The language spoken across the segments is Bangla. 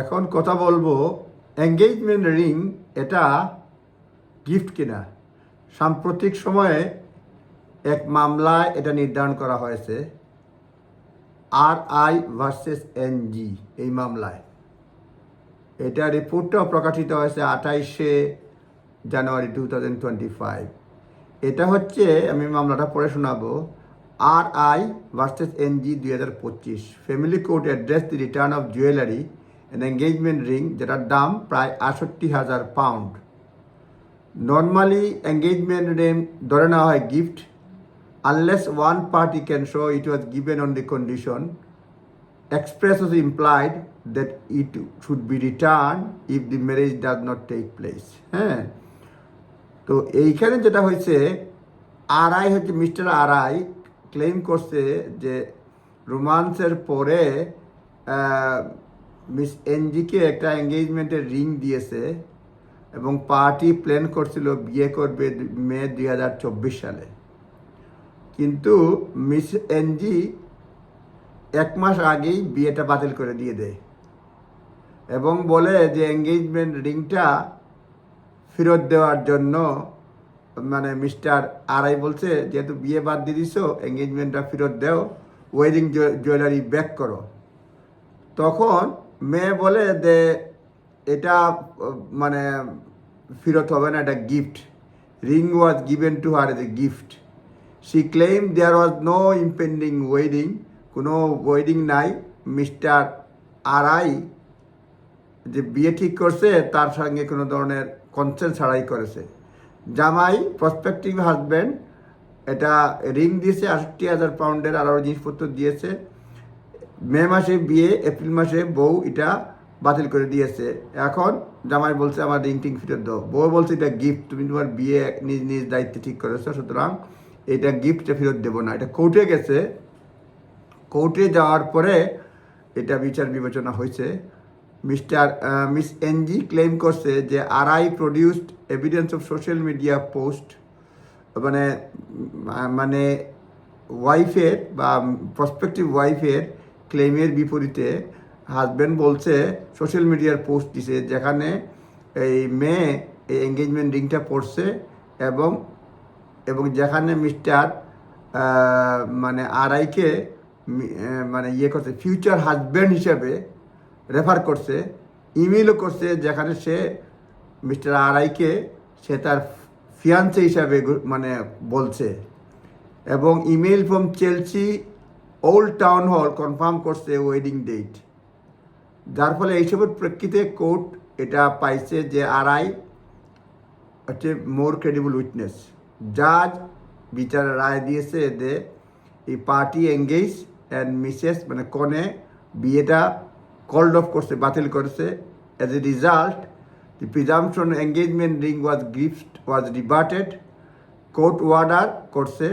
এখন কথা বলব এঙ্গেজমেন্ট রিং এটা গিফট কিনা। সাম্প্রতিক সময়ে এক মামলায় এটা নির্ধারণ করা হয়েছে আর আই ভার্সেস এনজি এই মামলায়। এটা রিপোর্টটাও প্রকাশিত হয়েছে আঠাইশে January two thousand twenty five এটা হচ্ছে, আমি মামলাটা পড়ে শোনাবো আর আই ভার্সেস এনজি দুই হাজার পঁচিশ। Family court address the return of jewellery engagement ring যেটার দাম প্রায় আটষট্টি হাজার পাউন্ড নর্মালি এঙ্গেজমেন্ট রিং ধরে নেওয়া হয় gift unless one party can show it was given on the condition express was implied that it should be returned if the marriage does not take place. হ্যাঁ? তো এইখানে যেটা হয়েছে আরআই হচ্ছে মিস্টার আরআই ক্লেম করছে যে রোমান্সের পরে মিস এনজিকে একটা এঙ্গেজমেন্টের রিং দিয়েছে এবং পার্টি প্ল্যান করছিল বিয়ে করবে মে দুই হাজার চব্বিশ সালে। কিন্তু মিস এনজি এক মাস আগেই বিয়েটা বাতিল করে দিয়ে দেয় এবং বলে যে এঙ্গেজমেন্ট রিংটা ফেরত দেওয়ার জন্য মানে মিস্টার আরআই বলছে, যেহেতু বিয়ে বাদ দিয়ে দিছো এঙ্গেজমেন্টটা ফেরত দেও, ওয়েডিং জুয়েলারি ব্যাক করো। তখন মেয়ে বলে যে এটা মানে ফেরত হবে না, এটা gift ring was given to her as a gift she claim there was no impending wedding কোনো ওয়েডিং নাই। মিস্টার আরআই যে বিয়ে ঠিক করছে, তার সঙ্গে কোনো ধরনের কনসেন্ট ছাড়াই করেছে। জামাই প্রসপেক্টিভ হাজব্যান্ড এটা রিং দিয়েছে, আটষট্টি হাজার পাউন্ডের আরও জিনিসপত্র দিয়েছে। মে মাসে বিয়ে, এপ্রিল মাসে বউ এটা বাতিল করে দিয়েছে। এখন জামাই বলছে, আমার রিং টিং ফেরত দাও। বউ বলছে, এটা গিফট তুমি তোমার বিয়ে নিজ নিজ দায়িত্বে ঠিক করেছ, সুতরাং এটা গিফটে ফেরত দেবো না। এটা কোর্টে গেছে। কোর্টে যাওয়ার পরে এটা বিচার বিবেচনা হয়েছে। মিস্টার মিস এনজি ক্লেম করছে যে R I produced evidence of social media post মানে মানে ওয়াইফের বা প্রসপেক্টিভ ওয়াইফের ক্লেমের বিপরীতে হাজব্যান্ড বলছে সোশ্যাল মিডিয়ার পোস্ট দিছে, যেখানে এই মেয়ে এই এঙ্গেজমেন্ট রিংটা পড়ছে এবং এবং যেখানে মিস্টার মানে আরআইকে মানে ইয়ে করছে ফিউচার হাজব্যান্ড হিসাবে রেফার করছে ইমেলও করছে, যেখানে সে মিস্টার আরআইকে সে তার ফিয়ান্সে হিসাবে মানে বলছে এবং email from Chelsea Old Town Hall confirm করছে ওয়েডিং ডেট যার ফলে এইসবের প্রেক্ষিতে কোর্ট এটা পাইছে যে আরআই হচ্ছে মোর ক্রেডিবল উইটনেস জাজ বিচার রায় দিয়েছে যে এই পার্টি এঙ্গেজ অ্যান্ড মিসেস মানে কনে বিয়েটা কল্ড অফ করছে, বাতিল করছে। As a result the presumption engagement ring was gift was rebutted court order করছে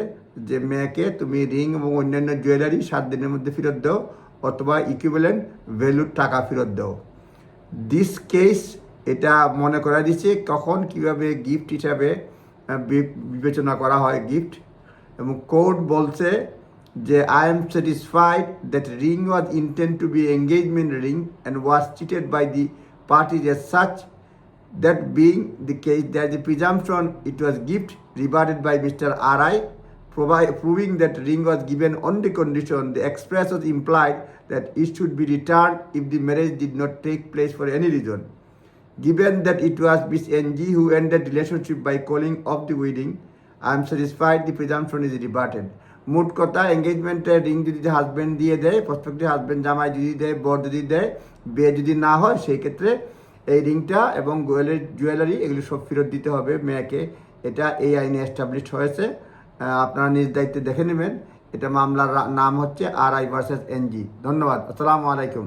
যে মেয়েকে তুমি রিং এবং অন্যান্য জুয়েলারি সাত দিনের মধ্যে ফেরত দাও অথবা ইকুইভ্যালেন্ট ভ্যালুর টাকা ফেরত দাও দিস কেস এটা মনে করা দিচ্ছে কখন কীভাবে গিফট হিসাবে বি- বিবেচনা করা হয় গিফট এবং কোর্ট বলছে যে I am satisfied that ring was intend to be engagement ring and was cheated by the parties as such that being the case, there is a presumption it was gift rebutted by Mr. R.I. provi- proving that ring was given on the condition the express was implied that it should be returned if the marriage did not take place for any reason. Given that it was Miss N.G. who ended the relationship by calling off the wedding, I am satisfied the presumption is rebutted. মোট কথা এঙ্গেজমেন্টের রিং যদি হাজব্যান্ড দিয়ে দেয় প্রসপেক্টিভ হাজব্যান্ড জামাই যদি দেয় বর যদি দেয় বিয়ে যদি না হয় সেই ক্ষেত্রে এই রিংটা এবং জুয়েলারি এগুলো সব ফেরত দিতে হবে মেয়েকে এটা এই আইনে এস্টাবলিশ হয়েছে আপনারা নিজ দায়িত্বে দেখে নেবেন। এটা মামলার নাম হচ্ছে আর আই ভার্সেস এনজি ধন্যবাদ। আসসালামু আলাইকুম।